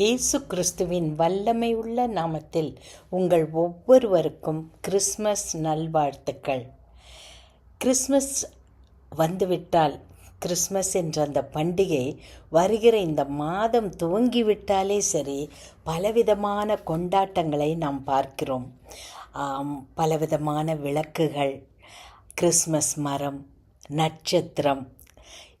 இயேசு கிறிஸ்துவின் வல்லமை உள்ள நாமத்தில் உங்கள் ஒவ்வொருவருக்கும் கிறிஸ்மஸ் நல்வாழ்த்துக்கள். கிறிஸ்மஸ் வந்துவிட்டால் கிறிஸ்மஸ் என்ற அந்த பண்டிகை வருகிற இந்த மாதம் துவங்கிவிட்டாலே சரி பலவிதமான கொண்டாட்டங்களை நாம் பார்க்கிறோம். பலவிதமான விளக்குகள் கிறிஸ்மஸ் மரம் நட்சத்திரம்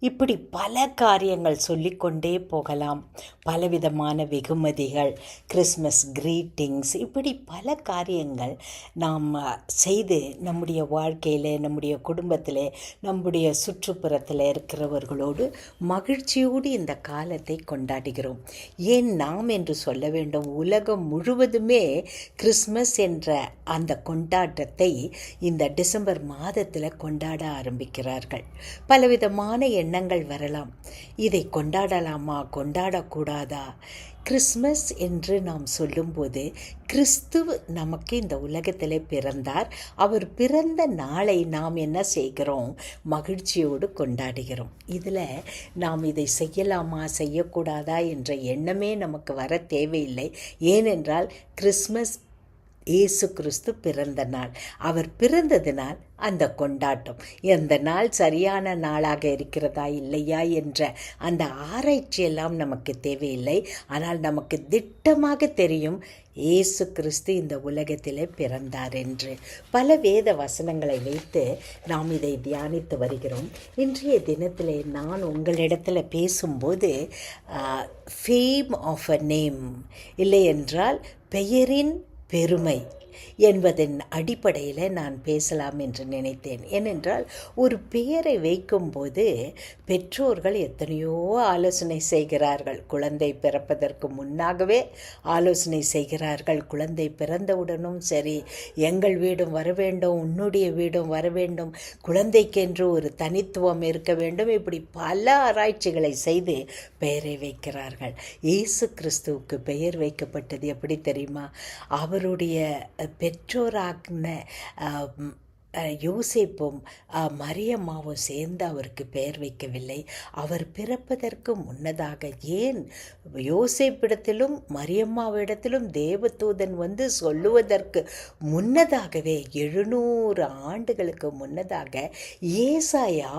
இப்படி பல காரியங்கள் சொல்லிக்கொண்டே போகலாம். பலவிதமான வெகுமதிகள் கிறிஸ்மஸ் கிரீட்டிங்ஸ் இப்படி பல காரியங்கள் நாம் செய்து நம்முடைய வாழ்க்கையில் நம்முடைய குடும்பத்தில் நம்முடைய சுற்றுப்புறத்தில் இருக்கிறவர்களோடு மகிழ்ச்சியோடு இந்த காலத்தை கொண்டாடுகிறோம். ஏன் நாம் என்று சொல்ல வேண்டும்? உலகம் முழுவதுமே கிறிஸ்மஸ் என்ற அந்த கொண்டாட்டத்தை இந்த டிசம்பர் மாதத்தில் கொண்டாட ஆரம்பிக்கிறார்கள். பலவிதமான எண்ணங்கள் வரலாம். இதை கொண்டாடலாமா? கொண்டாடக்கூடாதா? கிறிஸ்மஸ் என்று நாம் சொல்லும்போது கிறிஸ்துவ நமக்கு இந்த உலகத்திலே பிறந்தார். அவர் பிறந்த நாளை நாம் என்ன செய்கிறோம்? மகிழ்ச்சியோடு கொண்டாடுகிறோம். இதில் நாம் இதை செய்யலாமா செய்யக்கூடாதா என்ற எண்ணமே நமக்கு வர தேவையில்லை. ஏனென்றால் கிறிஸ்மஸ் இயேசு கிறிஸ்து பிறந்த நாள். அவர் பிறந்ததினால் அந்த கொண்டாட்டம். எந்த நாள் சரியான நாளாக இருக்கிறதா இல்லையா என்ற அந்த ஆராய்ச்சியெல்லாம் நமக்கு தேவையில்லை. ஆனால் நமக்கு திட்டமாக தெரியும் இயேசு கிறிஸ்து இந்த உலகத்திலே பிறந்தார் என்று. பல வேத வசனங்களை வைத்து நாம் இதை தியானித்து வருகிறோம். இன்றைய தினத்திலே நான் உங்களிடத்தில் பேசும்போது ஃபேம் ஆஃப் அ நேம் இல்லை என்றால் பெயரின் பெருமை. என்பதன் அடிப்படையில் நான் பேசலாம் என்று நினைத்தேன். ஏனென்றால் ஒரு பெயரை வைக்கும்போது பெற்றோர்கள் எத்தனையோ ஆலோசனை செய்கிறார்கள். குழந்தை பிறப்பதற்கு முன்னாகவே ஆலோசனை செய்கிறார்கள். குழந்தை பிறந்தவுடனும் சரி எங்கள் வீடும் வர வேண்டும் உன்னுடைய வீடும் வர வேண்டும் குழந்தைக்கென்று ஒரு தனித்துவம் இருக்க வேண்டும் இப்படி பல ஆராய்ச்சிகளை செய்து பெயரை வைக்கிறார்கள். இயேசு கிறிஸ்துவுக்கு பெயர் வைக்கப்பட்டது எப்படி தெரியுமா? அவருடைய பெற்றோராகின யோசிப்பும் மரியம்மாவும் சேர்ந்து அவருக்கு பெயர் வைக்கவில்லை. அவர் பிறப்பதற்கு முன்னதாக ஏன் யோசிப்பிடத்திலும் மரியம்மாவிடத்திலும் தேவதூதன் வந்து சொல்லுவதற்கு முன்னதாகவே எழுநூறு ஆண்டுகளுக்கு முன்னதாக ஏசாயா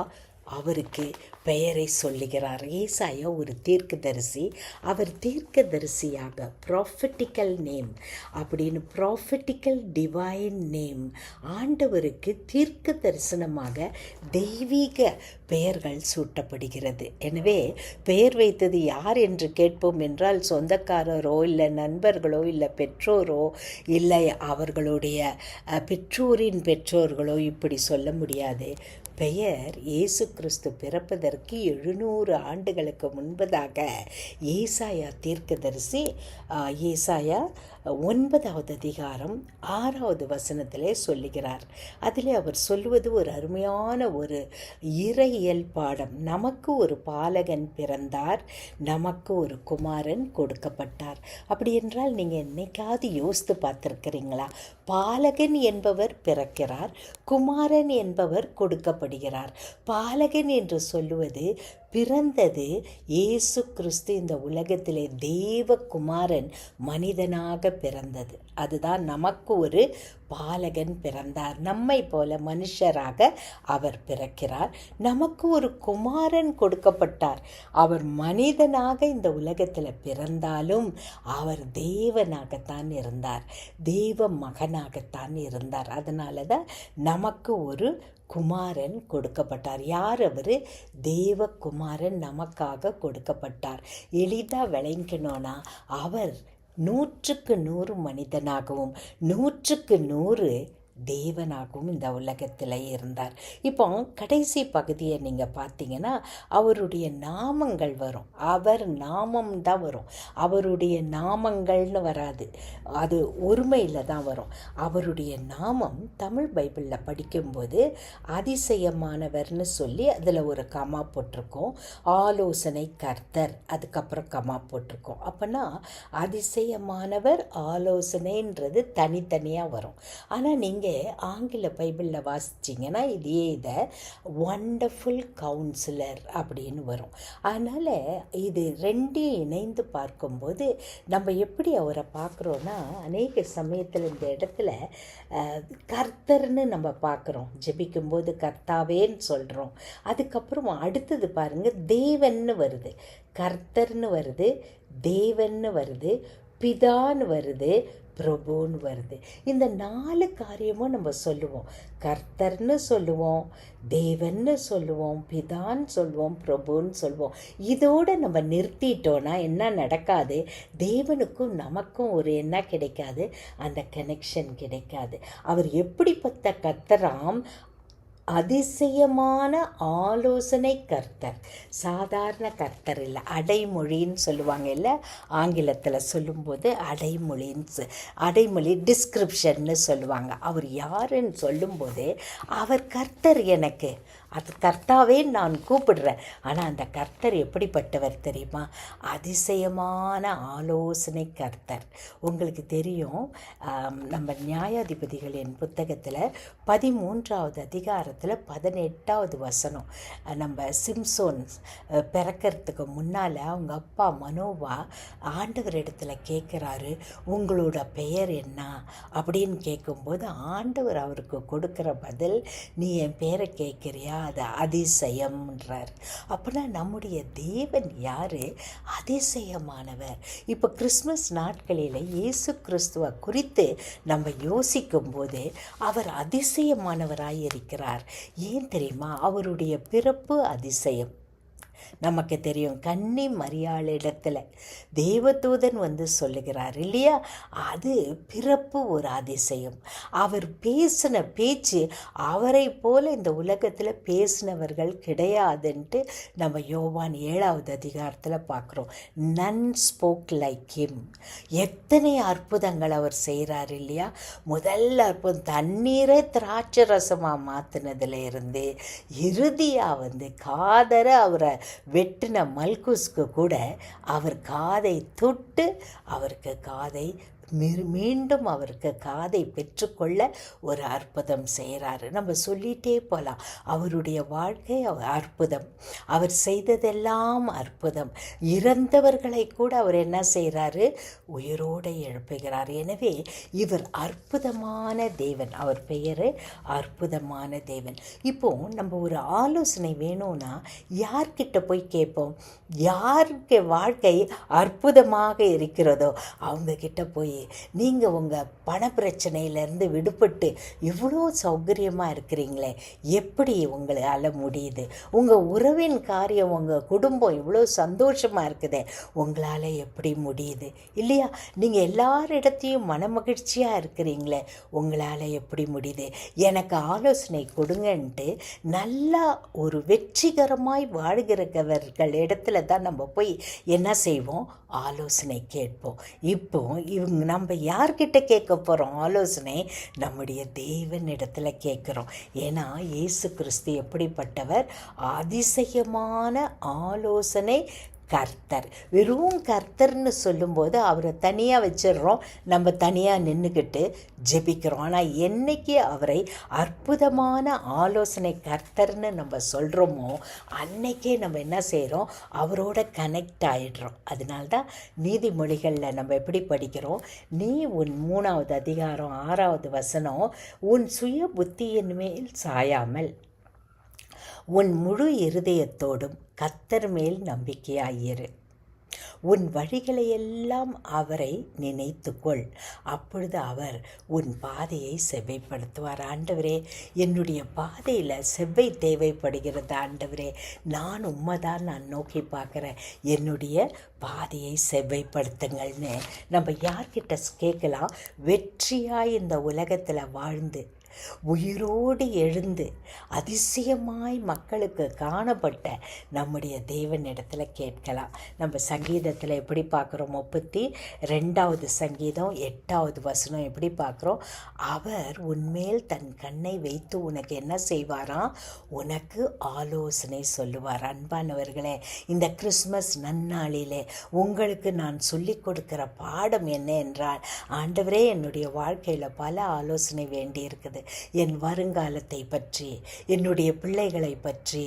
அவருக்கு பெயரை சொல்லுகிறார். ஏசாயா ஒரு தீர்க்கதரிசி. அவர் தீர்க்கதரிசியாக ப்ராஃபிட்டிக்கல் நேம் அப்படின்னு ப்ராஃபிட்டிக்கல் டிவைன் நேம் ஆண்டவருக்கு தீர்க்க தரிசனமாக தெய்வீக பெயர்கள் சூட்டப்படுகிறது. எனவே பெயர் வைத்தது யார் என்று கேட்போம் என்றால் சொந்தக்காரரோ இல்லை நண்பர்களோ இல்லை பெற்றோரோ இல்லை அவர்களுடைய பெற்றோரின் பெற்றோர்களோ இப்படி சொல்ல முடியாது. பெயர் இயேசு கிறிஸ்து பிறப்பதற்கு எழுநூறு ஆண்டுகளுக்கு முன்பதாக ஏசாயா தீர்க்கதரிசி ஏசாயா ஒன்பதாவது அதிகாரம் ஆறாவது வசனத்திலே சொல்லுகிறார். அதில் அவர் சொல்லுவது ஒரு அருமையான ஒரு இறையியல் பாடம். நமக்கு ஒரு பாலகன் பிறந்தார் நமக்கு ஒரு குமாரன் கொடுக்கப்பட்டார். அப்படி என்றால் நீங்கள் என்னைக்காவது யோசித்து பார்த்துருக்கிறீங்களா? பாலகன் என்பவர் பிறக்கிறார் குமாரன் என்பவர் கொடுக்கப்படுகிறார். பாலகன் என்று சொல்லுவது பிறந்தது இயேசு கிறிஸ்து இந்த உலகத்திலே தேவகுமாரன் மனிதனாக பிறந்தது. அதுதான் நமக்கு ஒரு பாலகன் பிறந்தார். நம்மை போல மனுஷராக அவர் பிறக்கிறார். நமக்கு ஒரு குமாரன் கொடுக்கப்பட்டார். அவர் மனிதனாக இந்த உலகத்தில் பிறந்தாலும் அவர் தேவனாகத்தான் இருந்தார். தேவ மகனாகத்தான் இருந்தார். அதனால தான் நமக்கு ஒரு குமாரன் கொடுக்கப்பட்டார். யார் அவர்? தேவகுமாரன் நமக்காக கொடுக்கப்பட்டார். எளிதாக விளங்கணும்னா அவர் நூற்றுக்கு நூறு மனிதனாகவும் நூற்றுக்கு நூறு தேவனாகவும் இந்த உலகத்தில் இருந்தார். இப்போ கடைசி பகுதியை நீங்கள் பார்த்தீங்கன்னா அவருடைய நாமங்கள் வரும். அவர் நாமம் தான் வரும். அவருடைய நாமங்கள்னு வராது. அது ஒருமையில் தான் வரும். அவருடைய நாமம் தமிழ் பைபிளில் படிக்கும்போது அதிசயமானவர்னு சொல்லி அதில் ஒரு கமா போட்டிருக்கோம். ஆலோசனை கர்த்தர் அதுக்கப்புறம் கமா போட்டிருக்கோம். அப்போனா அதிசயமானவர் ஆலோசனைன்றது தனித்தனியாக வரும். ஆனால் நீங்கள் நீங்கள் ஆங்கில பைபிளில் வாசிச்சிங்கன்னா இதே இதை ஒண்டர்ஃபுல் கவுன்சிலர் அப்படின்னு வரும். அதனால் இது ரெண்டையும் இணைந்து பார்க்கும்போது நம்ம எப்படி அவரை பார்க்குறோன்னா அநேக சமயத்தில் இந்த இடத்துல கர்த்தர்னு நம்ம பார்க்குறோம். ஜெபிக்கும்போது கர்த்தாவேன்னு சொல்கிறோம் அதுக்கப்புறம் அடுத்தது பாருங்கள் தேவன்னு வருது. கர்த்தர்னு வருது தேவன்னு வருது பிதான்னு வருது பிரபுன்னு வருது. இந்த நாலு காரியமும் நம்ம சொல்லுவோம். கர்த்தர்னு சொல்லுவோம் தேவன்னு சொல்லுவோம் பிதான்னு சொல்லுவோம் பிரபுன்னு சொல்லுவோம். இதோடு நம்ம நிறுத்திட்டோன்னா என்ன நடக்காது? தேவனுக்கும் நமக்கும் ஒரு என்ன கிடைக்காது. அந்த கனெக்ஷன் கிடைக்காது. அவர் எப்படிப்பட்ட கர்த்தராம் அதிசயமான ஆலோசனை கர்த்தர். சாதாரண கர்த்தர் இல்லை அடைமொழின்னு சொல்லுவாங்க இல்லை ஆங்கிலத்தில் சொல்லும்போது அடைமொழின்னு அடைமொழி டிஸ்கிரிப்ஷன்னு சொல்லுவாங்க. அவர் யாருன்னு சொல்லும்போது அவர் கர்த்தர் எனக்கு. அது கர்த்தாவே நான் கூப்பிடுறேன். ஆனால் அந்த கர்த்தர் எப்படிப்பட்டவர் தெரியுமா? அதிசயமான ஆலோசனை கர்த்தர். உங்களுக்கு தெரியும் நம்ம நம்ம நியாயாதிபதிகளின் புத்தகத்தில் பதிமூன்றாவது அதிகாரத்தில் பதினெட்டாவது வசனம். நம்ம சிம்சோன் பிறக்கிறதுக்கு பிறக்கறதுக்கு முன்னால் அவங்க அப்பா மனோவா ஆண்டவர் இடத்துல கேட்குறாரு உங்களோட பெயர் என்ன? அப்படின்னு கேட்கும்போது ஆண்டவர் அவருக்கு கொடுக்குற பதில் நீ என் பேரை கேட்குறியா அது அதிசயம்ன்றார். அப்படின்னா நம்முடைய தேவன் யார்? அதிசயமானவர். இப்போ கிறிஸ்மஸ் நாட்களில் இயேசு கிறிஸ்துவ குறித்து நம்ம யோசிக்கும்போது அவர் அதிசயமானவராய் இருக்கிறார் ஏன் தெரியுமா? அவருடைய பிறப்பு அதிசயம். நமக்கு தெரியும். கன்னி மரியாளிடத்தில் தேவதூதன் வந்து சொல்லுகிறார் இல்லையா? அது பிறப்பு ஒரு அதிசயம். அவர் பேசின பேச்சு அவரை போல இந்த உலகத்தில் பேசினவர்கள் கிடையாதுன்ட்டு நம்ம யோவான் ஏழாவது அதிகாரத்தில் பார்க்குறோம். நன் ஸ்போக் லைக் ஹிம் எத்தனை அற்புதங்கள் அவர் செய்கிறார் இல்லையா? முதல்ல அற்புதம் தண்ணீரை திராட்சை ரசமாக மாற்றினதுல இருந்து இறுதியாக வந்து காதரை அவரை வெட்டின மல்குஸ்க்கு கூட அவர் காதை தொட்டு அவருக்கு காதை மீண்டும் அவருக்கு காதை பெற்றுக்கொள்ள ஒரு அற்புதம் செய்கிறாரு நம்ம சொல்லிகிட்டே போகலாம் அவருடைய வாழ்க்கை அற்புதம். அவர் செய்ததெல்லாம் அற்புதம். இறந்தவர்களை கூட அவர் என்ன செய்கிறாரு உயிரோடு எழுப்புகிறார். எனவே இவர் அற்புதமான தேவன். அவர் பெயர் அற்புதமான தேவன். இப்போ நம்ம ஒரு ஆலோசனை வேணும்னா யார்கிட்ட போய் கேட்போம்? யாருக்கு வாழ்க்கை அற்புதமாக இருக்கிறதோ அவங்க கிட்ட போய் நீங்கள் உங்கள் பண பிரச்சனையிலேருந்து விடுபட்டு இவ்வளோ சௌகரியமாக இருக்கிறீங்களே எப்படி உங்களால் முடியுது? உங்கள் உறவின் காரியம் உங்கள் குடும்பம் இவ்வளோ சந்தோஷமாக இருக்குதே உங்களால் எப்படி முடியுது? இல்லையா? நீங்கள் எல்லாரிடத்தையும் மனமகிழ்ச்சியாக இருக்கிறீங்களே உங்களால் எப்படி முடியுது? எனக்கு ஆலோசனை கொடுங்கன்ட்டு நல்லா ஒரு வெற்றிகரமாய் வாழ்கிறவர்கள் இடத்துல தான் நம்ம போய் என்ன செய்வோம்? ஆலோசனை கேட்போம். இப்போ இவங்க நம்ம யார்கிட்ட கேட்க போகிறோம் ஆலோசனை நம்முடைய தேவன் இடத்துல கேட்குறோம். ஏன்னா இயேசு கிறிஸ்து எப்படிப்பட்டவர்? அதிசயமான ஆலோசனை கர்த்தர். வெறும் கர்த்தர்னு சொல்லும்போது அவரை தனியாக வச்சிடுறோம். நம்ம தனியாக நின்றுக்கிட்டு ஜெபிக்கிறோம். ஆனால் என்னைக்கு அவரை அற்புதமான ஆலோசனை கர்த்தர்னு நம்ம சொல்கிறோமோ அன்னைக்கே நம்ம என்ன செய்கிறோம் அவரோட கனெக்ட் ஆகிடுறோம் அதனால்தான் நீதிமொழிகளில் நம்ம எப்படி படிக்கிறோம்? நீ உன் மூணாவது அதிகாரம் ஆறாவது வசனம் உன் சுய புத்தியின் மேல் சாயாமல். உன் முழு இருதயத்தோடும் கத்தர் மேல் நம்பிக்கையாயிரு. உன் வழிகளையெல்லாம் அவரை நினைத்துக்கொள். அப்பொழுது அவர் உன் பாதையை செவ்வைப்படுத்துவார். ஆண்டவரே என்னுடைய பாதையில் செவ்வை தேவைப்படுகிறது. ஆண்டவரே நான் உண்மைதான் நான் நோக்கி பார்க்குறேன். என்னுடைய பாதையை செவ்வைப்படுத்துங்கள்னு நம்ம யார்கிட்ட கேட்கலாம்? வெற்றியாக இந்த உலகத்தில் வாழ்ந்து உயிரோடு எழுந்து அதிசயமாய் மக்களுக்கு காணப்பட்ட நம்முடைய தேவனிடத்தில் கேட்கலாம். நம்ம சங்கீதத்தில் எப்படி பார்க்குறோம்? முப்பத்தி ரெண்டாவது சங்கீதம் எட்டாவது வசனம் எப்படி பார்க்குறோம்? அவர் உன்மேல் தன் கண்ணை வைத்து உனக்கு என்ன செய்வாராம் உனக்கு ஆலோசனை சொல்லுவார். அன்பானவர்களே இந்த கிறிஸ்மஸ் நன்னாளிலே உங்களுக்கு நான் சொல்லிக் கொடுக்கிற பாடம் என்ன என்றால் ஆண்டவரே என்னுடைய வாழ்க்கையில் பல ஆலோசனை வேண்டி இருக்குது என் வருங்காலத்தை பற்றி என்னுடைய பிள்ளைகளை பற்றி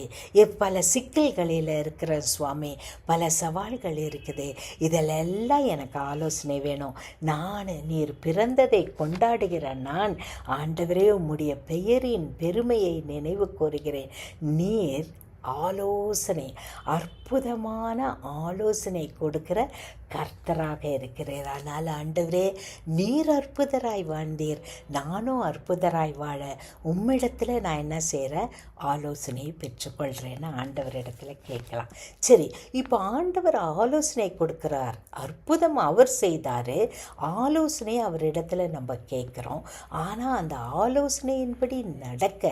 பல சிக்கல்களில் இருக்கிற சுவாமி பல சவால்கள் இருக்குது. இதிலெல்லாம் எனக்கு ஆலோசனை வேணும். நான் நீர் பிறந்ததை கொண்டாடுகிற நான் ஆண்டவரே உம்முடைய பெயரின் பெருமையை நினைவு கூறுகிறேன். நீர் ஆலோசனை அற்புதமான ஆலோசனை கொடுக்கிற கர்த்தராக இருக்கிறீர். ஆனால் ஆண்டவரே நீர் அற்புதராய் வாழ்ந்தீர். நானும் அற்புதராய் வாழ உம்மிடத்தில் நான் என்ன செய்கிறேன் ஆலோசனையை பெற்றுக்கொள்கிறேன்னு ஆண்டவரிடத்தில் கேட்கலாம். சரி இப்போ ஆண்டவர் ஆலோசனை கொடுக்குறார். அற்புதம் அவர் செய்தார். ஆலோசனை அவரிடத்துல நம்ம கேட்குறோம். ஆனால் அந்த ஆலோசனையின்படி நடக்க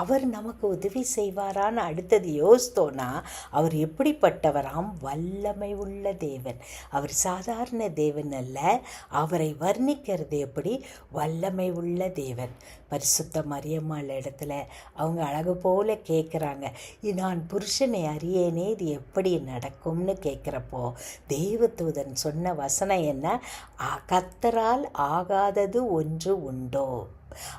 அவர் நமக்கு உதவி செய்வாரான்னு அடுத்தது யோசித்தோன்னா அவர் எப்படிப்பட்டவராம்? வல்லமை உள்ள தேவன். அவர் சாதாரண தேவன் அல்ல. அவரை வர்ணிக்கிறது எப்படி? வல்லமை உள்ள தேவன். பரிசுத்த மரியம்மாள் இடத்துல அவங்க அழகு போல கேட்குறாங்க நான் புருஷனை அறியேனே இது எப்படி நடக்கும்னு கேட்குறப்போ தேவதூதன் சொன்ன வசனம் என்ன? கத்தரால் ஆகாதது ஒன்று உண்டோ?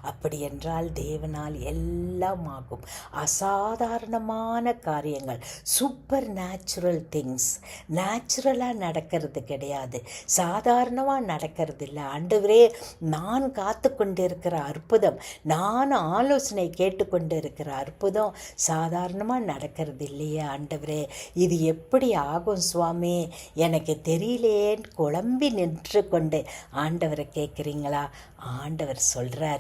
அப்படி என்றால் தேவனால் எல்லாம் ஆகும் அசாதாரணமான காரியங்கள். சூப்பர் நேச்சுரல் திங்ஸ் நேச்சுரலாக நடக்கிறது கிடையாது. சாதாரணமாக நடக்கிறது இல்லை ஆண்டவரே நான் காத்து கொண்டிருக்கிற அற்புதம் நான் ஆலோசனை கேட்டுக்கொண்டு இருக்கிற அற்புதம் சாதாரணமாக நடக்கிறது இல்லையே ஆண்டவரே. இது எப்படி ஆகும் சுவாமி? எனக்கு தெரியலையேன்னு குழம்பி நின்று கொண்டு ஆண்டவரை கேட்குறீங்களா? ஆண்டவர் சொல்கிறார்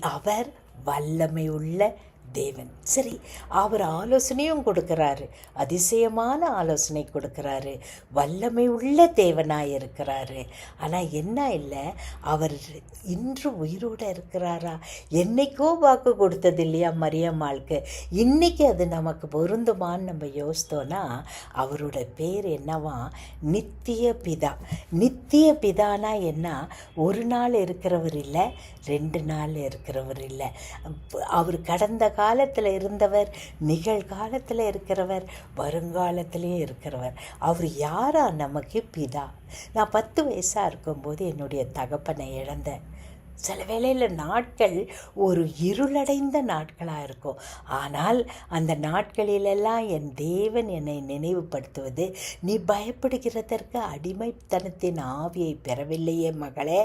அவர் வல்லமை உள்ள தேவன். சரி அவர் ஆலோசனையும் கொடுக்குறாரு அதிசயமான ஆலோசனை கொடுக்குறாரு வல்லமை உள்ள தேவனாக இருக்கிறாரு. ஆனால் என்ன இல்லை அவர் இன்று உயிரோடு இருக்கிறாரா? என்னைக்கோ வாக்கு கொடுத்தது இல்லையா மரியம்மாளுக்கு இன்னைக்கு அது நமக்கு பொருந்துமான்னு நம்ம யோசித்தோன்னா அவரோட பேர் என்னவா? நித்திய பிதா. நித்திய பிதானா என்ன? ஒரு நாள் இருக்கிறவர் இல்லை ரெண்டு நாள் இருக்கிறவர் இல்லை. அவர் கடந்த காலத்தில் இருந்தவர் நிகழ்காலத்தில் இருக்கிறவர் வருங்காலத்திலையும் இருக்கிறவர். அவர் யாரா நமக்கு பிதா? நான் பத்து வயசாக இருக்கும்போது என்னுடைய தகப்பனை இழந்தேன். சில வேளையில் நாட்கள் ஒரு இருளடைந்த நாட்களாக இருக்கும். ஆனால் அந்த நாட்களிலெல்லாம் என் தேவன் என்னை நினைவுபடுத்துவது நீ பயப்படுகிறதற்கு அடிமைத்தனத்தின் ஆவியை பெறவில்லையே மகளே.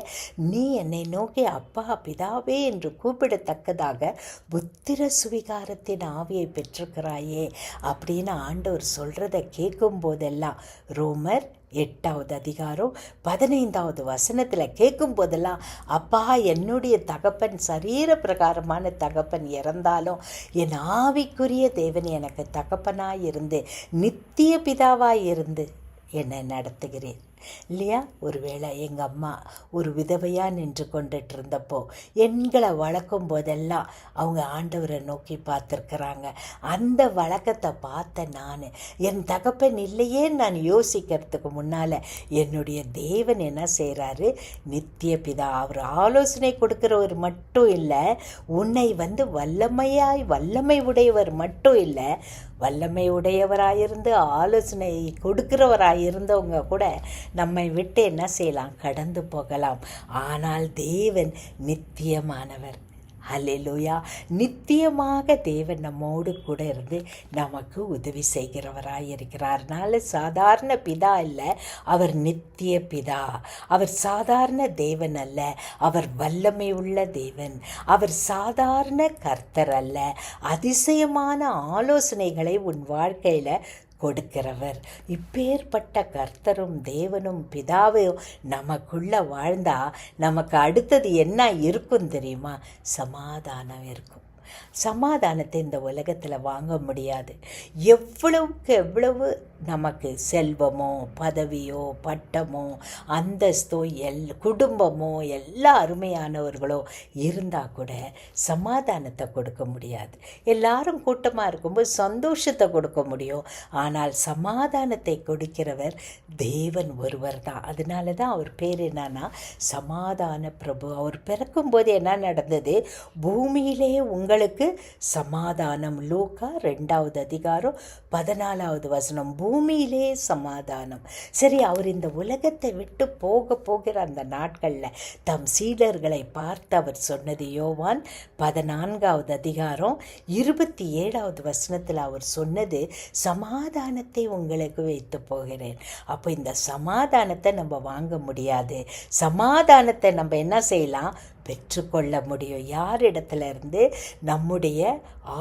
நீ என்னை நோக்கி அப்பா பிதாவே என்று கூப்பிடத்தக்கதாக புத்திர சுவிகாரத்தின் ஆவியை பெற்றிருக்கிறாயே அப்படின்னு ஆண்டவர் சொல்கிறத கேட்கும் போதெல்லாம் ரோமர் எட்டாவது அதிகாரம் பதினைந்தாவது வசனத்தில் கேட்கும் போதெல்லாம் அப்பா என்னுடைய தகப்பன் சரீர பிரகாரமான தகப்பன் இறந்தாலும் என் ஆவிக்குரிய தேவன் எனக்கு தகப்பனாய் இருந்து நித்திய பிதாவாய் இருந்து என்னை நடத்துகிறேன் இல்லையா? ஒருவேளை எங்கள் அம்மா ஒரு விதவையாக நின்று கொண்டுட்டு இருந்தப்போ எண்களை வளர்க்கும் போதெல்லாம் அவங்க ஆண்டவரை நோக்கி பார்த்துருக்குறாங்க. அந்த வழக்கத்தை பார்த்த நான். என் தகப்பன் இல்லையே நான் யோசிக்கிறதுக்கு முன்னால் என்னுடைய தேவன் என்ன செய்கிறாரு நித்திய பிதா அவர் ஆலோசனை கொடுக்குறவர் மட்டும் இல்லை உன்னை வந்து வல்லமையாய் வல்லமை உடையவர் மட்டும் இல்லை வல்லமை உடையவராயிருந்து ஆலோசனை கொடுக்குறவராயிருந்தவங்க கூட நம்மை விட்டு என்ன செய்யலாம்? கடந்து போகலாம். ஆனால் தேவன் நித்தியமானவர். ஹalleluya. நித்தியமாக தேவன் நம்மோடு கூட இருந்து நமக்கு உதவி செய்கிறவராய் இருக்கிறார்னால சாதாரண பிதா இல்லை அவர் நித்திய பிதா. அவர் சாதாரண தேவன் அல்ல அவர் வல்லமை உள்ள தேவன். அவர் சாதாரண கர்த்தர் அல்ல. அதிசயமான ஆலோசனைகளை உன் வாழ்க்கையில் கொடுக்கிறவர். இப்பேற்பட்ட கர்த்தரும் தேவனும் பிதாவும் நமக்குள்ள வாழ்ந்தா நமக்கு அடுத்தது என்ன இருக்கும் தெரியுமா? சமாதானம் இருக்கும். சமாதானத்தை இந்த உலகத்தில் வாங்க முடியாது. எவ்வளவுக்கு எவ்வளவு நமக்கு செல்வமோ பதவியோ பட்டமோ அந்தஸ்தோ எல் குடும்பமோ எல்லா அருமையானவர்களோ இருந்தால் கூட சமாதானத்தை கொடுக்க முடியாது. எல்லாரும் கூட்டமாக இருக்கும்போது சந்தோஷத்தை கொடுக்க முடியும். ஆனால் சமாதானத்தை கொடுக்கிறவர் தேவன் ஒருவர் தான். அதனால தான் அவர் பேர் என்னன்னா சமாதான பிரபு. அவர் பிறக்கும்போது என்ன நடந்தது? பூமியிலே உங்களுக்கு சமாதானம். லூக்கா ரெண்டாவது அதிகாரம் பதினாலாவது வசனம். பூமியிலே சமாதானம். சரி அவர் இந்த உலகத்தை விட்டு போக போகிற அந்த நாட்களில் தம் சீடர்களை பார்த்து அவர் சொன்னது யோவான் பதினான்காவது அதிகாரம் இருபத்தி ஏழாவது வசனத்தில் அவர் சொன்னது சமாதானத்தை உங்களுக்கு வைத்து போகிறேன். அப்போ இந்த சமாதானத்தை நம்ம வாங்க முடியாது. சமாதானத்தை நம்ம என்ன செய்யலாம்? பெற்றுக்கொள்ள முடியும். யாரிடத்துலேருந்து? நம்முடைய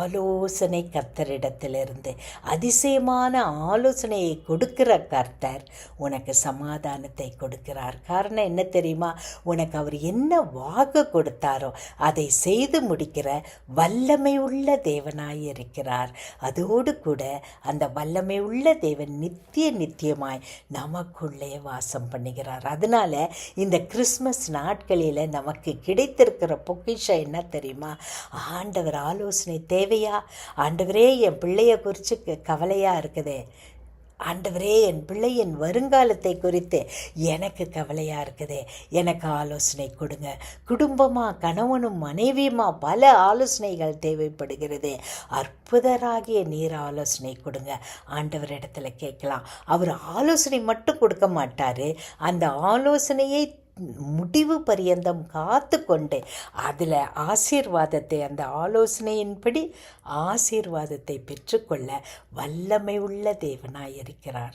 ஆலோசனை கர்த்தரிடத்திலிருந்து. அதிசயமான ஆலோசனையை கொடுக்கிற கர்த்தர் உனக்கு சமாதானத்தை கொடுக்கிறார். காரணம் என்ன தெரியுமா? உனக்கு அவர் என்ன வாக்கு கொடுத்தாரோ அதை செய்து முடிக்கிற வல்லமை உள்ள தேவனாய் இருக்கிறார் அதோடு கூட அந்த வல்லமை உள்ள தேவன் நித்திய நித்தியமாய் நமக்குள்ளே வாசம் பண்ணுகிறார். அதனால் இந்த கிறிஸ்மஸ் நாட்களில் நமக்கு கிடைத்திருக்கிற பொக்கிஷம் என்ன தெரியுமா? ஆண்டவர் ஆலோசனை தேவையா? ஆண்டவரே என் பிள்ளைய குறித்து கவலையாக இருக்குதே. ஆண்டவரே என் பிள்ளையின் வருங்காலத்தை குறித்து எனக்கு கவலையாக இருக்குதே. எனக்கு ஆலோசனை கொடுங்க. குடும்பமாக கணவனும் மனைவியுமா பல ஆலோசனைகள் தேவைப்படுகிறது. அற்புதராகிய நீர் ஆலோசனை கொடுங்க. ஆண்டவர் இடத்துல கேட்கலாம். அவர் ஆலோசனை மட்டும் கொடுக்க மாட்டார். அந்த ஆலோசனையை முடிவு பரியந்தம் காத்து கொண்டு. அதில் ஆசீர்வாதத்தை அந்த ஆலோசனையின்படி ஆசீர்வாதத்தை பெற்றுக்கொள்ள வல்லமை உள்ள தேவனாய் இருக்கிறார்.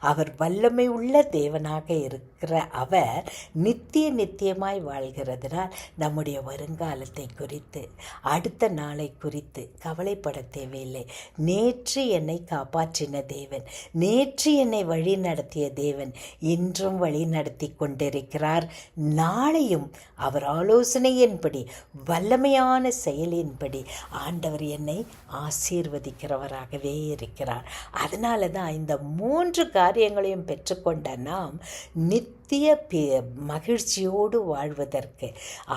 அவர் வல்லமை உள்ள தேவனாக இருக்கிற அவர் நித்திய நித்தியமாய் வாழ்கிறதுனால் நம்முடைய வருங்காலத்தை குறித்து அடுத்த நாளை குறித்து கவலைப்பட தேவையில்லை. நேற்று என்னை காப்பாற்றின தேவன் நேற்று என்னை வழி நடத்திய தேவன் இன்றும் வழி நடத்தி கொண்டிருக்கிறார். நாளையும் அவர் ஆலோசனையின்படி வல்லமையான செயலின்படி ஆண்டவர் என்னை ஆசீர்வதிக்கிறவராகவே இருக்கிறார். அதனால தான் இந்த மூன்று காரியங்களையும் பெற்றுக்கொண்ட நாம் நித்திய மகிழ்ச்சியோடு வாழ்வதற்கு.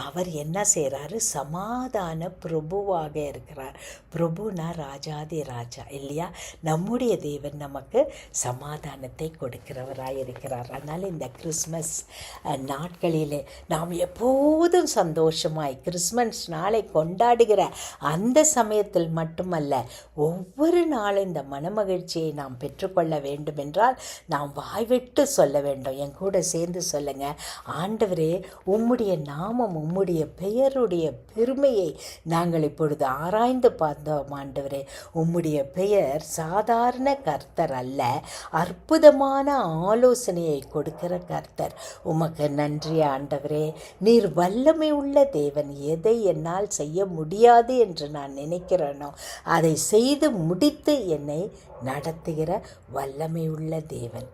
அவர் என்ன செய்கிறாரு சமாதான பிரபுவாக இருக்கிறார். பிரபுனா ராஜாதி ராஜா இல்லையா? நம்முடைய தேவன் நமக்கு சமாதானத்தை கொடுக்கிறவராக இருக்கிறார். அதனால் இந்த கிறிஸ்மஸ் நாட்களிலே நாம் எப்போதும் சந்தோஷமாய் கிறிஸ்மஸ் நாளை கொண்டாடுகிற அந்த சமயத்தில் மட்டுமல்ல ஒவ்வொரு நாளும் இந்த மனமகிழ்ச்சியை நாம் பெற்றுக்கொள்ள வேண்டும் என்றால் நாம் வாய்விட்டு சொல்ல வேண்டும். என் கூட சேர்ந்து சொல்லுங்க. ஆண்டவரே உம்முடைய நாமம் உம்முடைய பெயருடைய பெருமையை நாங்கள் இப்பொழுது ஆராய்ந்து பார்த்தோம் ஆண்டவரே. உம்முடைய பெயர் சாதாரண கர்த்தர் அல்ல அற்புதமான ஆலோசனையை கொடுக்கிற கர்த்தர். உமக்கு நன்றி ஆண்டவரே. நீர் வல்லமை உள்ள தேவன் எதை என்னால் செய்ய முடியாது என்று நான் நினைக்கிறேனோ அதை செய்து முடித்து என்னை நடத்துகிற வல்லமை உள்ள தேவன்.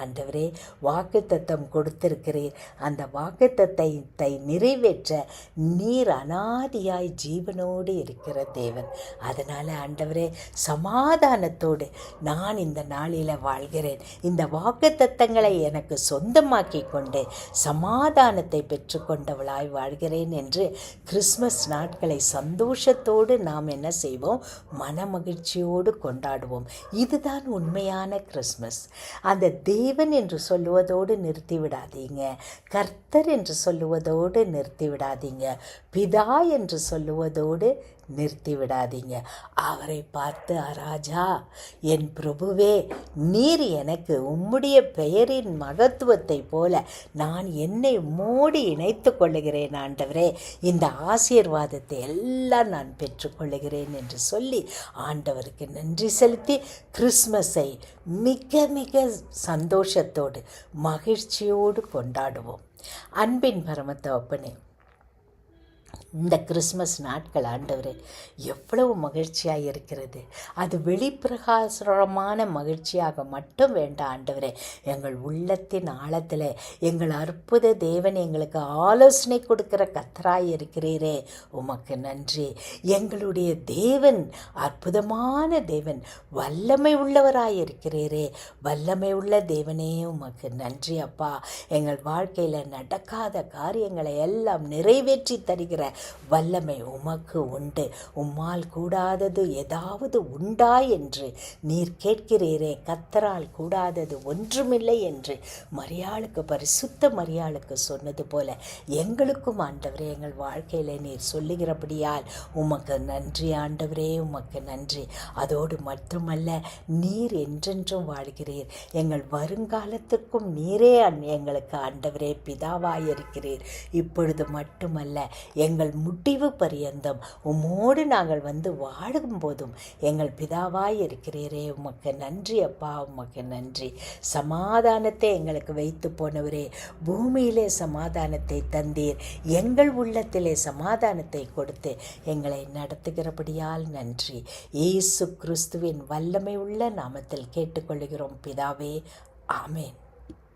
ஆண்டவரே வாக்குத்தத்தம் கொடுத்திருக்கிறீர். அந்த வாக்குத்தத்தை நிறைவேற்ற நீர் அனாதியாய் ஜீவனோடு இருக்கிற தேவன். அதனால் ஆண்டவரே சமாதானத்தோடு நான் இந்த நாளில் வாழ்கிறேன். இந்த வாக்குத்தத்தங்களை எனக்கு சொந்தமாக்கி கொண்டு சமாதானத்தை பெற்றுக்கொண்டவளாய் வாழ்கிறேன் என்று கிறிஸ்மஸ் நாட்களை சந்தோஷத்தோடு நாம் என்ன செய்வோம்? மனமகிழ்ச்சியோடு கொண்டாடுவோம். இதுதான் உண்மையான கிறிஸ்மஸ் அந்த தேவன் என்று சொல்லுவதோடு நிறுத்திவிடாதீங்க. கர்த்தர் என்று சொல்லுவதோடு நிறுத்தி விடாதீங்க பிதா என்று சொல்லுவதோடு நிறுத்தி விடாதீங்க அவரை பார்த்து அராஜா என் பிரபுவே நீர் எனக்கு உம்முடைய பெயரின் மகத்துவத்தை போல நான் என்னை மூடி இணைத்து கொள்ளுகிறேன் ஆண்டவரே. இந்த ஆசீர்வாதத்தை எல்லாம் நான் பெற்றுக்கொள்ளுகிறேன் என்று சொல்லி ஆண்டவருக்கு நன்றி செலுத்தி கிறிஸ்மஸை மிக மிக சந்தோஷத்தோடு மகிழ்ச்சியோடு கொண்டாடுவோம். அன்பின் பரமத்தவப்பனே இந்த கிறிஸ்மஸ் நாட்கள் ஆண்டவர் எவ்வளவு மகிழ்ச்சியாக இருக்கிறது. அது வெளிப்பிரகாசமான மகிழ்ச்சியாக மட்டும் வேண்டாம் ஆண்டவரே எங்கள் உள்ளத்தின் ஆழத்தில் எங்கள் அற்புத தேவன் எங்களுக்கு ஆலோசனை கொடுக்கிற கத்தராய் இருக்கிறீரே. உமக்கு நன்றி. எங்களுடைய தேவன் அற்புதமான தேவன் வல்லமை உள்ளவராய் இருக்கிறீரே. வல்லமை உள்ள தேவனே உமக்கு நன்றி அப்பா. எங்கள் வாழ்க்கையில் நடக்காத காரியங்களை எல்லாம் நிறைவேற்றி தருகிற வல்லமை உமக்கு உண்டு. உம்மால் கூடாதது ஏதாவது உண்டா என்று நீர் கேட்கிறீரே. கத்தரால் கூடாதது ஒன்றுமில்லை என்று மரியாளுக்கு பரிசுத்த மரியாளுக்கு சொன்னது போல எங்களுக்கும் ஆண்டவரே எங்கள் வாழ்க்கையில் நீர் சொல்லுகிறபடியால் உமக்கு நன்றி ஆண்டவரே உமக்கு நன்றி. அதோடு மட்டுமல்ல நீர் என்றென்றும் வாழ்கிறீர். எங்கள் வருங்காலத்திற்கும் நீரே எங்களுக்கு ஆண்டவரே பிதாவாயிருக்கிறீர். இப்பொழுது மட்டுமல்ல எங்கள் முடிவு பரியந்தம். உம்மோடு நாங்கள் வந்து வாழும் போதும் எங்கள் பிதாவாய் இருக்கிறீரே. உமக்கு நன்றி அப்பா உமக்கு நன்றி. சமாதானத்தை எங்களுக்கு வைத்து போனவரே பூமியிலே சமாதானத்தை தந்தீர். எங்கள் உள்ளத்திலே சமாதானத்தை கொடுத்து எங்களை நடத்துகிறபடியால் நன்றி. இயேசு கிறிஸ்துவின் வல்லமை உள்ள நாமத்தில் கேட்டுக்கொள்கிறோம். பிதாவே ஆமேன்.